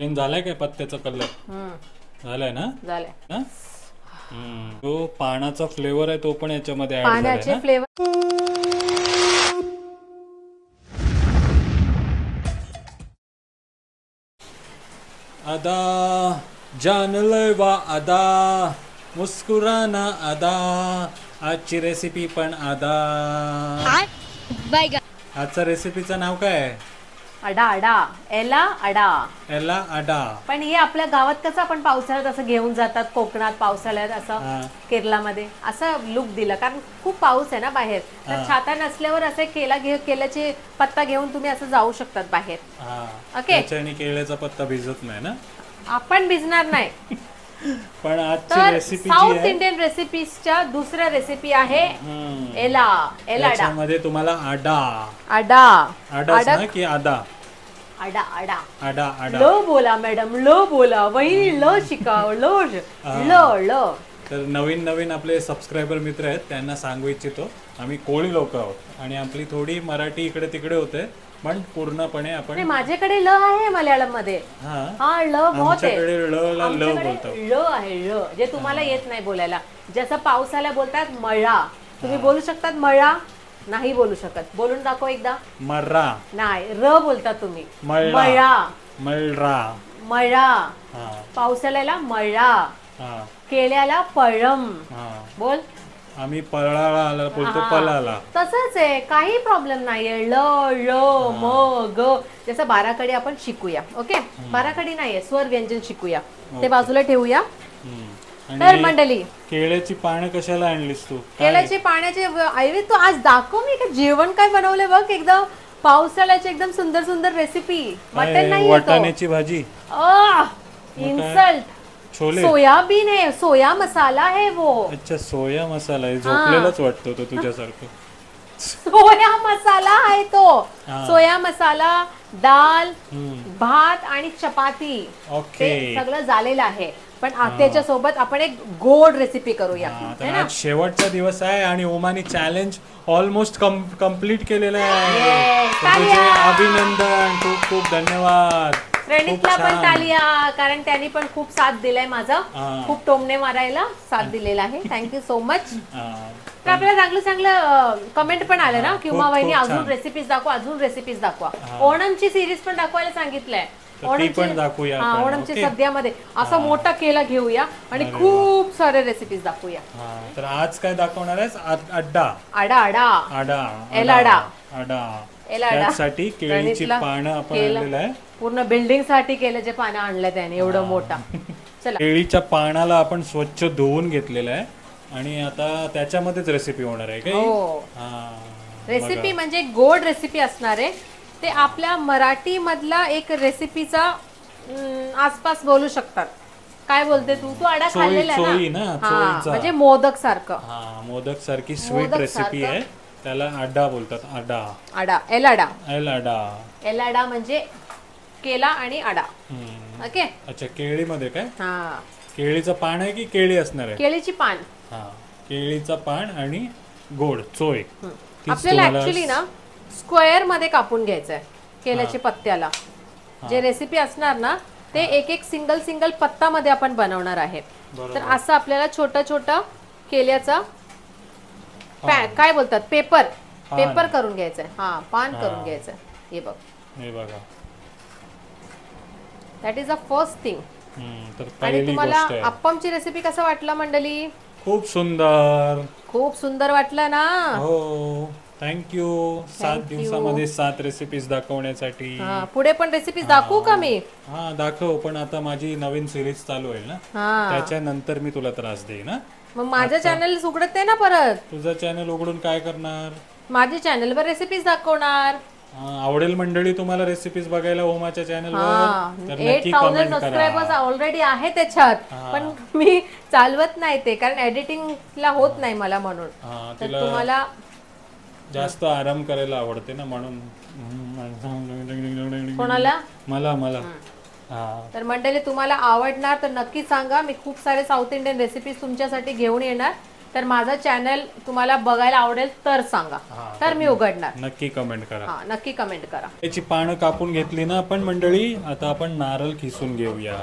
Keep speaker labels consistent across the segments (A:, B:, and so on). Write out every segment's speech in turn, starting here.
A: Green झालाय काय पत्त्याचा कलर?
B: हम्म,
A: झालाय ना?
B: झालंय?
A: हम्म. तो पानाचा फ्लेवर आहे तो पण याच्यामध्ये ऍड झालाय
B: पाण्याचे
A: ना?
B: फ्लेवर
A: अदा जान वा अदा मुस्कुराना अदा आजची रेसिपी पण अदा. आजचा रेसिपीचं नाव काय आहे?
B: अडा अडा. एला अडा.
A: याला अडा.
B: पण हे आपल्या गावात कसं आपण पावसाळ्यात असं घेऊन जातात कोकणात पावसाळ्यात असं. केरलामध्ये असं लुक दिलं. कारण खूप पाऊस आहे ना बाहेर. तर छाता नसल्यावर असे केला घे केल्याचे पत्ता घेऊन तुम्ही असं जाऊ शकतात बाहेर. ओके.
A: केळ्याचा पत्ता भिजत नाही ना?
B: आपण भिजणार नाही.
A: पण आजची
B: तर
A: रेसिपी जी
B: साऊथ
A: आहे
B: इंडियन रेसिपीजच्या दुसऱ्या रेसिपी आहे
A: हम्म.
B: एला एलाडा.
A: त्याच्यामध्ये तुम्हाला आडा.
B: अडा
A: आडाच
B: अडा
A: ना की आदा?
B: अडा अडा
A: आडा आडा.
B: ल बोला मॅडम ल बोला. वहिनी ल शिकाव ल ल ल.
A: तर नवीन नवीन आपले सबस्क्रायबर मित्र आहेत त्यांना सांगू इच्छितो. आम्ही कोळी लोक आहोत आणि आपली थोडी मराठी इकडे तिकडे होते. पण पूर्णपणे आपण
B: नाही माझ्याकडे ल आहे मल्याळममध्ये
A: हा.
B: हा ल बहुत आहे.
A: आमच्याकडे ल ला ल
B: आमच्याकडे
A: बोलतो
B: ल आहे ल जे तुम्हाला येत नाही बोलायला. जसं पावसाला बोलतात मळा. तुम्ही बोलू शकतात मळा? नाही बोलू शकत. बोलून दाखव एकदा.
A: मर्रा
B: नाही र बोलता तुम्ही.
A: मळला.
B: मळा.
A: मळरा.
B: मळा.
A: हा.
B: पावसाळ्याला मळा.
A: हा.
B: केल्याला पळम.
A: हा.
B: बोल.
A: आम्ही पळाला बोलतो पलाला
B: तसंच आहे काही प्रॉब्लेम नाहीये. ल ळ म ग. जसं बाराकडे आपण शिकूया ओके? बाराकडे नाहीये स्वर व्यंजन शिकूया. ते बाजूला ठेवूया. तर मंडळी.
A: केळ्याची पानं कशाला आणलीस तू?
B: केल्याचे पाण्याचे ऐवी तू आज दाखव मी का जेवण काय बनवलंय बघ एकदम पावसाळ्याची एकदम सुंदर सुंदर रेसिपी मटन नाही
A: वाटाण्याची भाजी.
B: इन्सल्ट
A: छोले.
B: सोयाबीन है सोया मसाला है वो.
A: अच्छा सोया मसाला आहे. झोपलेलाच वाटतो तो तुझ्यासारखं.
B: सोया मसाला आहे तो.
A: हा.
B: सोया मसाला
A: हम्म.
B: भात आणि चपाती.
A: ओके.
B: ते सगळं झालेलं आहे. पण आ- त्याच्या सोबत आपण एक गोड रेसिपी करूया.
A: हा, तर आज शेवटचा दिवस आहे आणि ओमानी चॅलेंज ऑलमोस्ट कंप्लीट केलेलं आहे. तर तुझे! अभिनंदन. खूप खूप धन्यवाद.
B: प्रणितला
A: खूप
B: पण
A: छान.
B: तालिया कारण त्यांनी पण खूप साथ दिलाय माझा.
A: हा.
B: खूप टोमणे मारायला साथ दिलेला आहे. थँक्यू सो मच
A: हा,
B: तर आपल्याला चांगलं चांगलं कमेंट पण आलं ना? किंवा
A: खूप-
B: वहिनी
A: खूप
B: अजून
A: छान.
B: रेसिपीज दाखवा अजून रेसिपीज दाखवा. ओणमची सिरीज पण दाखवायला सांगितलंय.
A: तर ती पण दाखवूया
B: हा
A: आपण,
B: ओणमची
A: ओके?
B: सध्यामध्ये. असा मोठा केला घेऊया आणि खूप सारे रेसिपीज दाखवूया.
A: हा, तर आज काय दाखवणार आहेस? आ- अड्डा.
B: आडा आडा
A: आडा
B: एलाडा.
A: आडा
B: एलाडा.
A: त्यासाठी केळीची
B: प्रणितला
A: पानं आपण
B: केलं.
A: आणलेलं आहे.
B: पूर्ण बिल्डिंगसाठी केल्याचे पानं आणलं त्याने एवढं मोठा. चला.
A: केळीच्या पानाला आपण स्वच्छ धुवून घेतलेलं आहे. आणि आता त्याच्यामध्येच रेसिपी होणार आहे काय
B: हो.
A: हा
B: रेसिपी म्हणजे गोड रेसिपी असणार आहे. ते आपल्या मराठी मधला एक रेसिपीचा अं, आसपास बोलू शकतात. काय बोलते तू? तू आडा खाल्लेला आहे ना? हा. म्हणजे मोदक सारखं.
A: हा मोदक सारखी स्वीट
B: मोदक
A: रेसिपी. आहे. त्याला अड्डा बोलतात अड्डा
B: आडा एलाडा.
A: एल अड्डा
B: एलाडा म्हणजे केला आणि आडा. ओके?
A: अच्छा केळीमध्ये काय?
B: हा.
A: केळीचं पान आहे की केळी असणार आहे?
B: केळीची पान.
A: हा. केळीचं पान आणि गोड चोय
B: आपल्याला ऍक्च्युली ना स्क्वेअरमध्ये कापून घ्यायचंय केल्याच्या पत्त्याला. जे रेसिपी असणार ना ते एक एक सिंगल सिंगल पत्ता मध्ये आपण बनवणार आहे. तर असं आपल्याला छोटा छोटा केल्याचा काय बोलतात? पेपर. पेपर करून घ्यायचंय. हा पान करून घ्यायचंय. हे बघ.
A: हे बघा.
B: That is a first thing
A: तर
B: आणि
A: पहिली
B: तुम्हाला
A: गोष्ट आहे.
B: अप्पमची रेसिपी कसं वाटलं मंडळी?
A: खूप सुंदर.
B: खूप सुंदर वाटलं ना?
A: हो. थँक्यू सात
B: Thank you.
A: दिवसामध्ये सात रेसिपीज दाखवण्यासाठी.
B: हा पुढे पण रेसिपी दाखवू का मी?
A: हा दाखव. पण आता माझी नवीन सिरीज चालू होईल ना?
B: हा.
A: त्याच्यानंतर मी तुला त्रास देईन ना
B: मग माझं चॅनल उघडत नाही ना परत?
A: तुझं चॅनल उघडून काय करणार?
B: माझ्या चॅनलवर रेसिपीज दाखवणार.
A: हा, आवडेल मंडळी तुम्हाला रेसिपीज बघायला ओमाच्या चॅनलवर तर
B: एट
A: नक्की
B: थाउजंड
A: कमेंट
B: सबस्क्रायबर्स
A: करा.
B: ऑलरेडी आहे त्याच्यात. पण मी चालवत नाही ते कारण एडिटिंगला होत नाही मला म्हणून.
A: हा
B: तर
A: तिला
B: तुम्हाला
A: जास्त आराम करायला आवडते ना म्हणून.
B: कोणाला?
A: मला मला. हा.
B: तर मंडळी तुम्हाला आवडणार तर नक्की सांगा. मी खूप सारे साऊथ इंडियन रेसिपीज तुमच्यासाठी घेऊन येणार. तर माझं चॅनल तुम्हाला बघायला आवडेल तर सांगा. तर मी उघडणार.
A: नक्की कमेंट करा.
B: हा नक्की कमेंट करा.
A: याची पानं कापून घेतली ना आपण मंडळी आता आपण नारळ खिसून घेऊया.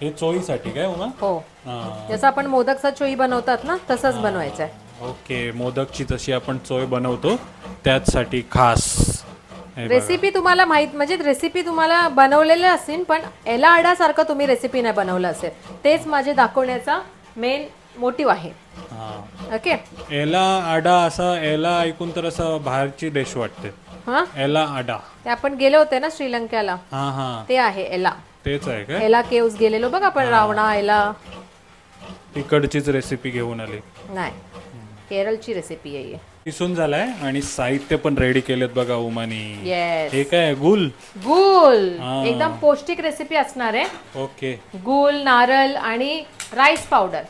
A: हे चोईसाठी काय
B: हो.
A: हा.
B: जसं आपण मोदकचा चोई बनवतात ना तसंच बनवायचं आहे
A: ओके मोदकची जशी आपण चोय बनवतो त्याचसाठी खास. हे बघा.
B: रेसिपी तुम्हाला माहीत म्हणजे रेसिपी तुम्हाला बनवलेलं असेल पण एला आडासारखं तुम्ही रेसिपी नाही बनवलं असेल. तेच माझे दाखवण्याचा मेन मोटिव्ह आहे.
A: हा.
B: ओके?
A: एला आडा असा एला ऐकून तर असं बाहेरची डिश वाटते.
B: हा?
A: एला आडा.
B: ते आपण गेले होते ना श्रीलंकेला?
A: हा हा.
B: ते आहे एला.
A: तेच आहे काय
B: एला केव्स गेलेलो. बघ आपण रावणा एला.
A: तिकडचीच रेसिपी घेऊन आली.
B: नाही. केरळची रेसिपी आहे.
A: किसून झालाय आणि साहित्य पण रेडी केलेत बघा उमानी.
B: येस
A: हे काय गुल?
B: गुल!
A: हा.
B: एकदम पौष्टिक रेसिपी असणार आहे.
A: ओके.
B: गुल नारळ आणि राईस पावडर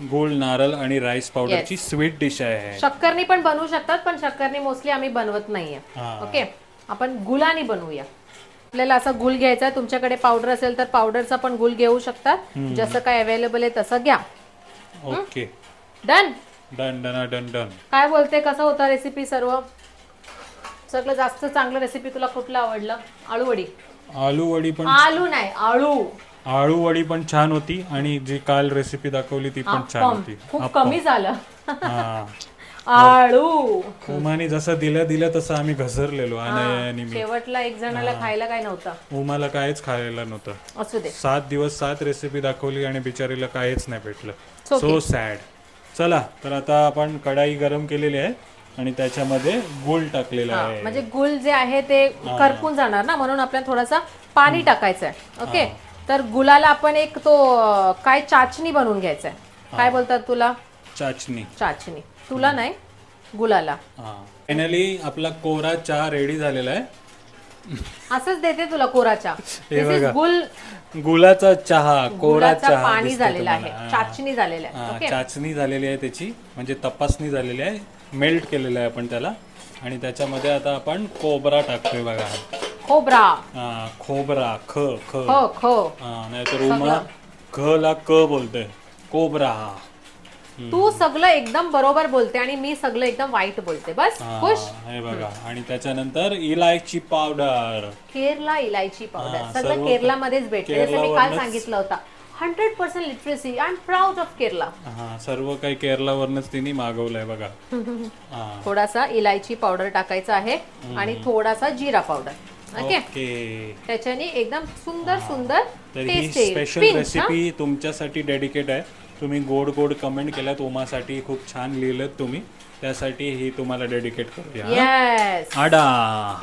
A: गुळ नारळ आणि राईस पावडरची स्वीट डिश आहे
B: शक्करनी पण बनवू शकतात पण शक्करनी मोस्टली आम्ही बनवत नाहीये. ओके आपण गुलानी बनवूया. आपल्याला असा गुल घ्यायचा तुमच्याकडे पावडर असेल तर पावडरचा पण गुल घेऊ शकतात. जसं काय अवेलेबल आहे तसं घ्या.
A: Okay
B: done
A: done done done done
B: काय बोलते कसं होतं रेसिपी सर्व? सगळं जास्त चांगलं रेसिपी तुला कुठलं आवडलं. आळू वडी
A: आलू वडी पण
B: आलू नाही आळू.
A: आळू वडी पण छान होती आणि जी काल रेसिपी दाखवली ती पण छान. होती.
B: खूप कमी झालं.
A: हा.
B: आळू.
A: उमाने जसं दिलं दिलं तसं आम्ही घसरलेलो आणि मी.
B: शेवटला एक जणाला खायला काय नव्हतं?
A: उमाला काहीच खायला नव्हतं.
B: असू दे.
A: सात दिवस सात रेसिपी दाखवली आणि बिचारीला काहीच नाही भेटलं. सो सॅड चला तर आता आपण कढाई गरम केलेली आहे आणि त्याच्यामध्ये गुळ टाकलेला आहे.
B: म्हणजे गुल जे आहे ते करपून जाणार ना म्हणून आपल्याला थोडासा पाणी टाकायचं आहे ओके तर गुलाला आपण एक तो काय चाचणी बनवून घ्यायचा आहे काय बोलतात तुला?
A: चाचणी.
B: चाचणी. तुला नाही गुलाला.
A: हा. फायनली आपला कोरा चहा रेडी झालेला आहे.
B: असंच देते तुला
A: हे
B: is
A: बघा.
B: गुल
A: गुलाचा चहा कोरा चहा
B: पाणी झालेला आहे. चाचणी झालेला आहे.
A: चाचणी झालेली आहे त्याची. म्हणजे तपासणी झालेली आहे. मेल्ट केलेलं आहे आपण त्याला. आणि त्याच्यामध्ये आता आपण कोबरा टाकतोय बघा.
B: खोबरा.
A: हा, खोबरा ख ख.
B: हो खो.
A: हा नाहीतर उमा ख ला क बोलतोय. कोबरा.
B: तू सगळं एकदम बरोबर बोलते आणि मी सगळं एकदम वाईट बोलते. बस
A: हा,
B: खुश?
A: हे बघा. आणि त्याच्यानंतर इलायची पावडर.
B: केरला इलायची
A: हा,
B: पावडर सगळं
A: सर्व
B: केरलामध्येच भेटते. जसं मी काल
A: केरलावरूनच-
B: सांगितलं होतं. Hundred percent literacy I am proud of Kerala.
A: हा सर्व काही केरलावरनच तिने मागवलंय बघा. हा.
B: थोडासा इलायची पावडर टाकायचा आहे आणि थोडासा जिरा पावडर. ओके. त्याच्याने एकदम सुंदर सुंदर
A: तर ही स्पेशल? रेसिपी तुमच्यासाठी डेडिकेट आहे. तुम्ही गोड गोड कमेंट केल्यात उमासाठी खूप छान लिहिलं तुम्ही. त्यासाठी ही तुम्हाला डेडिकेट करूया.
B: येस
A: आडा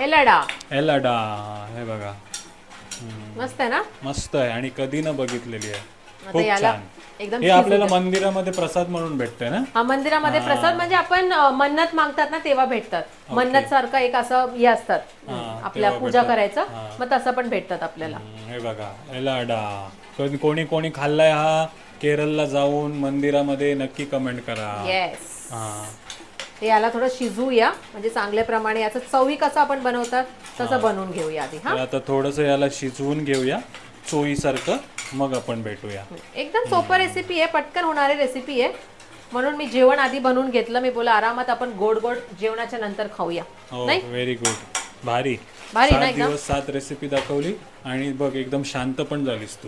B: एलाडा
A: एलाडा हे बघा.
B: मस्त आहे ना?
A: मस्त आहे. आणि कधी न बघितलेली आहे. खूप छान.
B: एकदम
A: हे आपल्याला मंदिरामध्ये प्रसाद म्हणून भेटतंय ना?
B: हा मंदिरामध्ये प्रसाद म्हणजे आपण मन्नत मागतात ना तेव्हा भेटतात. मन्नत सारखं एक असं हे असतात. आपल्या
A: तेव्हा
B: पूजा
A: भेटतात.
B: करायचं मग तसं पण भेटतात आपल्याला.
A: हम्म, हे बघा एलाडा कोणी कोणी कोणी खाल्लाय हा केरळला जाऊन मंदिरामध्ये नक्की कमेंट करा.
B: येस
A: हा.
B: ते याला थोडं शिजवूया म्हणजे चांगल्या प्रमाणे याचं चवी कसं आपण बनवतात तसं बनवून घेऊया आधी हा.
A: तर आता थोडस याला शिजवून घेऊया चोईसारखं मग आपण भेटूया.
B: एकदम सोपं रेसिपी आहे पटकन होणारी रेसिपी आहे. म्हणून मी जेवण आधी बनवून घेतलं मी बोला आरामात आपण गोड गोड जेवणाच्या नंतर खाऊया.
A: हो
B: नाही?
A: व्हेरी गुड भारी.
B: भारी ना
A: सात
B: एकदम?
A: दिवस सात रेसिपी दाखवली आणि बघ एकदम शांत पण झालीस तू.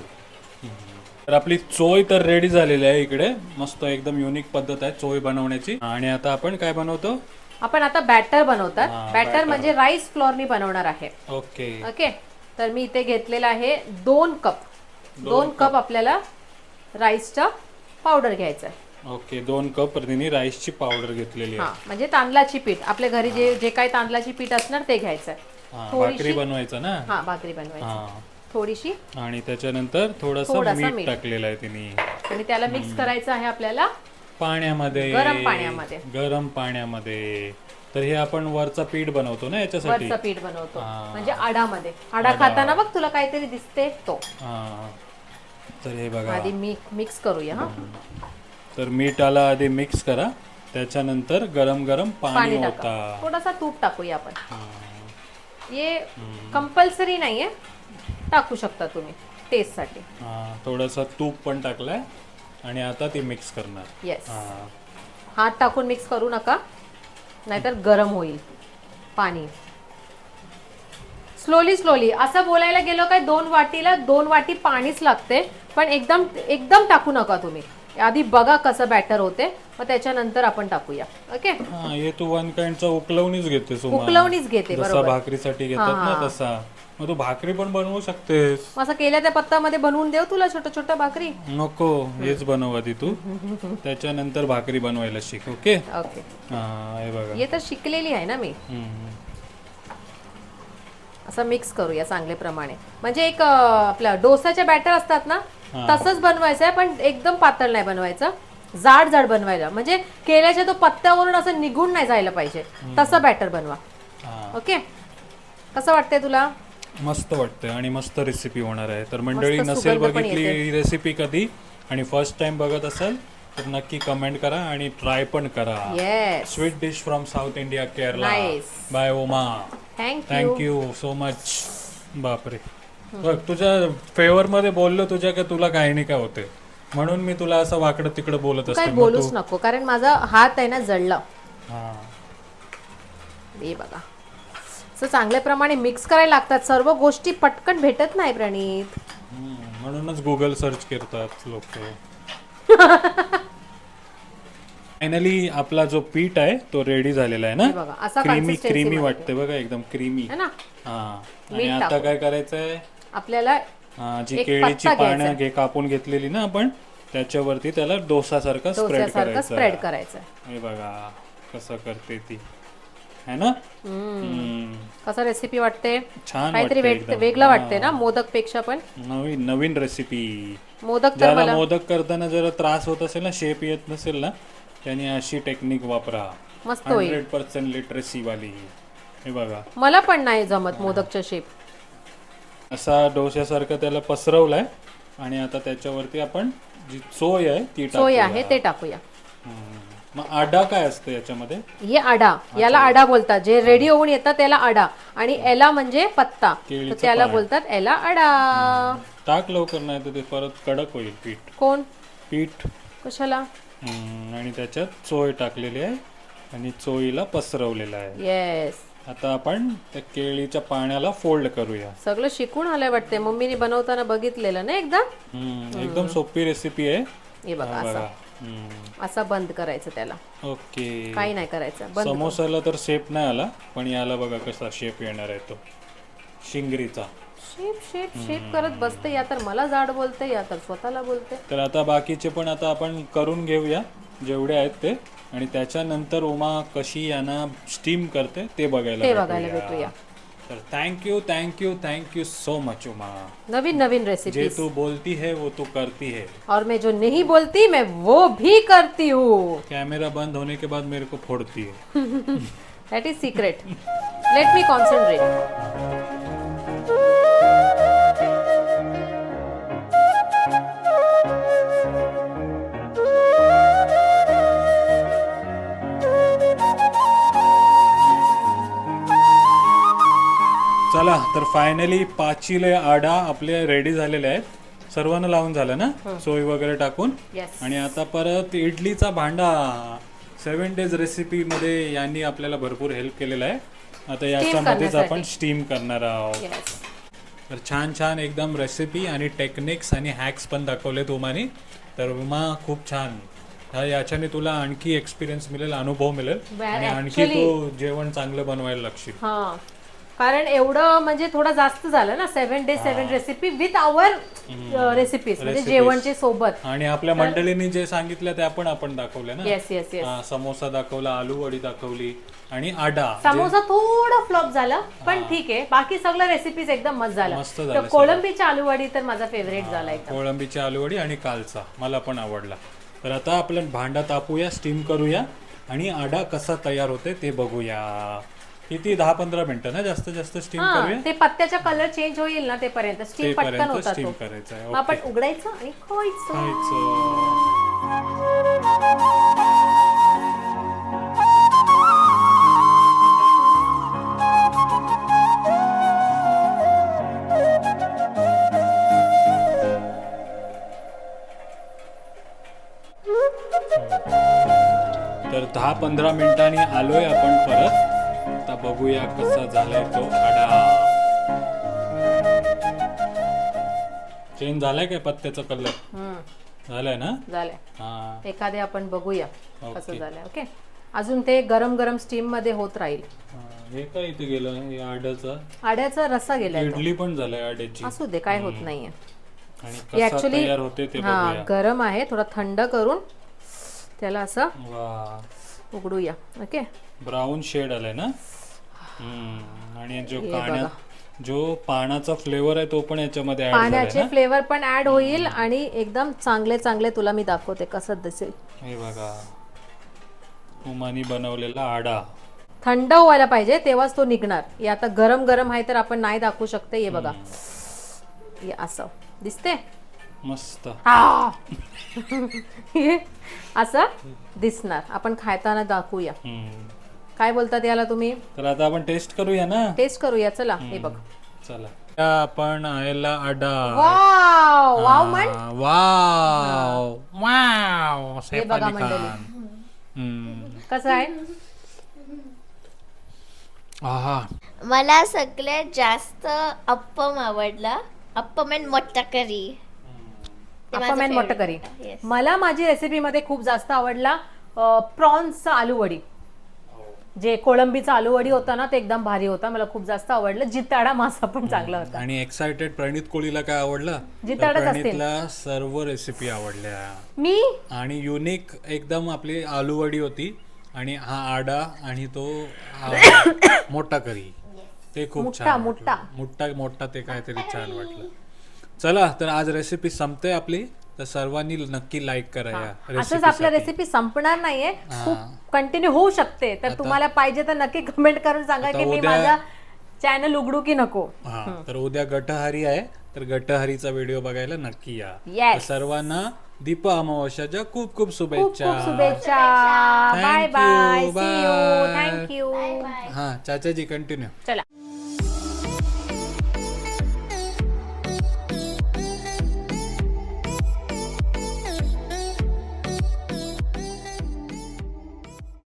A: तर आपली चोय तर रेडी झालेली आहे इकडे. मस्त एकदम युनिक पद्धत आहे चोय बनवण्याची. आणि आता आपण काय बनवतो?
B: आपण आता बॅटर बनवतात.
A: हा,
B: बॅटर म्हणजे राईस फ्लोअरनी बनवणार आहे.
A: ओके.
B: ओके? तर मी इथे घेतलेला आहे दोन कप दोन कप आपल्याला राईसचा पावडर घ्यायचा आहे.
A: ओके दोन कप तिने राईसची पावडर घेतलेली आहे.
B: हा म्हणजे तांदळाची पीठ. आपल्या घरी जे जे काही तांदळाची पीठ असणार ते घ्यायचं आहे
A: हा,
B: थोडीशी-
A: भाकरी बनवायचं ना?
B: हा भाकरी बनवायची.
A: हा.
B: थोडीशी
A: आणि त्याच्यानंतर थोडस
B: थोडासा
A: मीठ
B: मीठ.
A: टाकलेलं आहे तिने.
B: आणि त्याला मिक्स करायचं आहे आपल्याला
A: पाण्यामध्ये.
B: गरम पाण्यामध्ये.
A: गरम पाण्यामध्ये. तर हे आपण वरचा पीठ बनवतो ना याच्यासाठी?
B: वरचं पीठ बनवतो.
A: हा.
B: म्हणजे आडामध्ये. आडा खाताना बघ तुला काहीतरी दिसते तो.
A: हा. तर हे बघा.
B: आधी मी मिक्स करूया हा.
A: तर मीठ आला आधी मिक्स करा. त्याच्यानंतर गरम गरम पाणी
B: टाका. थोडासा तूप टाकूया आपण. हे. कंपल्सरी नाहीये. टाकू शकता तुम्ही टेस्टसाठी
A: हा थोडंसं तूप पण टाकलंय आणि आता ते मिक्स करणार.
B: येस
A: हा.
B: हात टाकून मिक्स करू नका नाहीतर गरम होईल पाणी. स्लोली स्लोली असं बोलायला गेलो काय दोन वाटीला दोन वाटी पाणीच लागते पण एकदम एकदम टाकू नका तुम्ही. आधी बघा कसं बॅटर होते मग त्याच्यानंतर आपण टाकूया. ओके
A: हा हे तू वन काइंडचा उकलवणीच घेते सुमा
B: उकलवणीच घेते
A: जसा
B: बरोबर.
A: भाकरीसाठी घेतात ना तसा. मग तू भाकरी पण बनवू शकतेस.
B: मग असं केल्या त्या पत्तामध्ये बनवून देऊ तुला छोट्या छोट्या भाकरी?
A: नको हेच बनव आधी तू. त्याच्यानंतर भाकरी बनवायला शिक ओके
B: ओके
A: हा हे बघा.
B: हे तर शिकलेली आहे ना मी.
A: हम्म.
B: असं मिक्स करूया चांगले प्रमाणे म्हणजे एक अं, आपल्या डोसाच्या बॅटर असतात ना तसंच बनवायचं आहे पण एकदम पातळ नाही बनवायचं. जाड जाड बनवायला. म्हणजे केल्याच्या तो पत्त्यावरून असं निघून नाही जायला पाहिजे. तसं बॅटर बनवा. ओके? कसं वाटतंय तुला?
A: मस्त वाटतंय आणि मस्त रेसिपी होणार आहे. तर मंडळी नसेल बघितली. ही रेसिपी कधी आणि फर्स्ट टाइम बघत असाल तर नक्की कमेंट करा आणि ट्राय पण करा. Sweet dish from south India Kerala. By Uma
B: thank you
A: so much बापरे. बघ तुझ्या फेवर मध्ये बोललो तुझ्या का तुला काही नाही काय होते? म्हणून मी तुला असं वाकडं तिकडं बोलत
B: काय
A: असते मग
B: बोलूच
A: तू
B: नको कारण माझा हात आहे ना जळला.
A: हा.
B: हे बघा. असं चांगल्या प्रमाणे मिक्स करायला लागतात सर्व गोष्टी पटकन भेटत नाही प्रणित.
A: हम्म, म्हणूनच गुगल सर्च करतात लोक. फायनली आपला जो पीठ आहे तो रेडी झालेला आहे ना?
B: हे बघा असा
A: क्रीमी
B: consistency
A: क्रीमी
B: मध्ये.
A: वाटते बघा एकदम क्रीमी
B: है ना?
A: हा. आणि
B: मीठ
A: आता
B: टाकू.
A: काय करायचंय?
B: आपल्याला
A: जी
B: एक
A: केळीची
B: पत्ता
A: पानं
B: घ्यायचा.
A: घे कापून घेतलेली ना आपण त्याच्यावरती त्याला डोसासारखा स्प्रेड
B: डोस्यासारखं
A: करायचा
B: स्प्रेड करायचं
A: हे बघा कसं करते ती. है ना? हम्म.
B: कसं रेसिपी वाटते?
A: छान
B: काहीतरी
A: वाटते
B: वेग-
A: एकदम.
B: वेगळं वाटते ना मोदकपेक्षा पण?
A: नवीन नवीन रेसिपी
B: मोदक तर
A: ज्याला
B: मला
A: मोदक करताना जरा त्रास होत असेल ना शेप येत नसेल ना त्याने अशी टेक्निक वापरा.
B: मस्त होईल.
A: हंड्रेड पर्सेंट लिटरसी वाली. हे बघा.
B: मला पण नाही जमत मोदकच्या शेप
A: असा डोस्यासारखं त्याला पसरवलाय आणि आता त्याच्यावरती आपण जी चोय आहे ती
B: सोय. आहे ते टाकूया.
A: हम्म. मग आडा काय असतं याच्यामध्ये?
B: हे आडा याला आडा बोलतात. जे रेडी होऊन येतात त्याला आडा. आणि एला म्हणजे पत्ता. तर
A: केळीचं
B: त्याला. बोलतात एला आडा.
A: टाक लवकर नाही तर ते परत कडक होईल पीठ.
B: कोण?
A: पीठ.
B: कशाला?
A: हम्म, आणि त्याच्यात चोय टाकलेली आहे आणि चोईला पसरवलेला आहे.
B: येस
A: आता आपण त्या केळीच्या पाण्याला फोल्ड करूया.
B: सगळं शिकून आलंय वाटते मम्मीने बनवताना बघितलेलं ना एकदा?
A: हम्म, एकदम सोपी रेसिपी आहे.
B: हे बघा असा.
A: हम्म,
B: असा बंद करायचं त्याला.
A: ओके.
B: काही नाही करायचं बंद
A: समोसाला तर शेप नाही आला पण याला बघा कसा शेप येणार आहे तो. शिंगरीचा.
B: शेप शेप शेप करत बसते. या तर मला जाड बोलते या तर स्वतःला बोलते.
A: तर आता बाकीचे पण आता आपण करून घेऊया जेवढे आहेत ते. आणि त्याच्यानंतर उमा कशी यांना स्टीम करते ते बघायला
B: ते बघायला
A: भेटूया. तर thank you thank you thank you so much Uma.
B: नवीन नवीन
A: जे
B: रेसिपी
A: तू बोलती है वो तू करती है.
B: और मैं जो नहीं बोलती मैं वो भी करती हूँ.
A: कैमरा बंद होने के बाद मेरे को फोड़ती है.
B: That is secret let me concentrate
A: चला तर फायनली पाचीले आडा आपले रेडी झालेले आहेत. सर्वांना लावून झालं ना? सोय वगैरे टाकून? आणि आता परत इडलीचा भांडा. सेवन डेज रेसिपी मध्ये यांनी आपल्याला भरपूर हेल्प केलेला आहे. आता याच्यामध्येच आपण स्टीम करणार आहोत. तर छान छान एकदम रेसिपी आणि टेक्निक्स आणि हॅक्स पण दाखवले तुम्हाला तर उमा खूप छान. हा याच्याने तुला आणखी एक्सपिरियन्स मिळेल अनुभव मिळेल. आणि आणखी तू जेवण चांगलं बनवायला लागशील.
B: हा. कारण एवढं म्हणजे थोडं जास्त झालं ना seven day seven recipe with our recipes म्हणजे
A: Recipes.
B: जेवणचे सोबत.
A: आणि आपल्या मंडळींनी जे सांगितलं त्या पण आपण दाखवल्या ना?
B: येस येस येस
A: हा, समोसा दाखवला आलू वडी दाखवली आणि आडा.
B: समोसा थोडं फ्लॉप झाला पण ठीक आहे. बाकी सगळं रेसिपीज एकदम मस्त झालं.
A: मस्त झालं
B: तर कोळंबीची आलूवडी तर माझा फेवरेट झाला एकदम.
A: कोळंबीची आलू वडी आणि कालचा मला पण आवडला. तर आता आपण भांडा तापूया स्टीम करूया आणि आडा कसा तयार होते ते बघूया. किती? दहा पंधरा मिनिटं ना जास्त जास्त स्टीम
B: हा
A: करूया?
B: ते पत्त्याचा कलर चेंज होईल ना ते पर्यंत स्टीम पटकन
A: तेपर्यंत
B: होता
A: स्टीम
B: तो.
A: करायचं आहे
B: मग आपण उघडायचं आणि खायचं.
A: खायचं. दहा पंधरा मिनिटांनी आलोय आपण परत. बघूया कसा झालाय तो आडा. चेंज झालाय काय पत्त्याचा कलर झालाय ना?
B: झालंय.
A: हा.
B: एखादे आपण बघूया कसं. झालंय ओके? अजून ते गरम गरम स्टीममध्ये होत राहील.
A: हा, काय इथे गेलं? आड्याचा?
B: आड्याचा रस्सा गेलाय तो.
A: इडली पण झालाय आड्याची.
B: असू दे काय होत नाहीये. हे ऍक्च्युली हा गरम आहे थोडा थंड करून त्याला असं उघडूया ओके?
A: ब्राऊन शेड आलाय ना? हम्म. आणि जो
B: हे
A: जो पानाचा फ्लेवर आहे तो पण याच्यामध्ये ऍड झालाय
B: पाण्याचे
A: ना?
B: फ्लेवर पण ऍड होईल आणि एकदम चांगले चांगले तुला मी दाखवते कसं दिसेल.
A: हे बघा. उमानी बनवलेला आडा.
B: थंड व्हायला पाहिजे तेव्हाच तो निघणार. हे आता गरम गरम आहे तर आपण नाही दाखवू शकते हे बघा. हे असं. दिसते?
A: मस्त.
B: आ! हे असं दिसणार. आपण खाताना दाखवूया.
A: हम्म.
B: काय बोलतात याला तुम्ही?
A: तर आता आपण टेस्ट करूया ना?
B: टेस्ट करूया चला हे बघ.
A: चला. आपण याला आडा.
B: वाव! वाव म्हण.
A: वाव. वाव सैफ
B: बघा
A: अली
B: मंडळी.
A: खान. हम्म.
B: कसं आहे?
A: आहा.
C: मला सगळ्यात जास्त अप्पम आवडला. अप्पम अँड मटकरी ते माझं
B: आपण मॅन मोठं करी.
C: Yes.
B: मला माझी रेसिपी मध्ये खूप जास्त आवडला प्रॉन्सचा आलू वडी जे कोळंबीचा आलू वडी होता ना ते एकदम भारी होता. मला खूप जास्त आवडलं. जिताडा मासा पण चांगला होता.
A: आणि एक्साइटेड प्रणित कोळीला काय आवडलं? तर
B: जिताडच असतील.
A: प्रणितला सर्व रेसिपी आवडल्या.
B: मी?
A: आणि युनिक एकदम आपली आलूवडी होती. आणि हा आडा आणि तो हा मोठा करी. ते खूप छान. मोठा. मोठा ते काहीतरी छान वाटलं. चला तर आज रेसिपी संपते आपली. तर सर्वांनी नक्की लाईक करा या
B: असंच आपल्या
A: रेसिपी
B: रेसिपी संपणार नाहीये. खूप कंटिन्यू होऊ शकते. तर तुम्हाला पाहिजे तर नक्की कमेंट करून सांगा
A: आता
B: की मी
A: उद्या-
B: माझा चॅनल उघडू की नको.
A: हा. तर उद्या गटहारी आहे. तर गटहारीचा व्हिडिओ बघायला नक्की या.
B: Yes.
A: तर सर्वांना दीप अमावस्याच्या खूप खूप
B: खूप
A: शुभेच्छा.
B: खूप शुभेच्छा. Bye
A: Thank
B: bye
A: you,
B: see you
A: bye.
B: Thank you
A: हा चाचाजी कंटिन्यू
B: चला.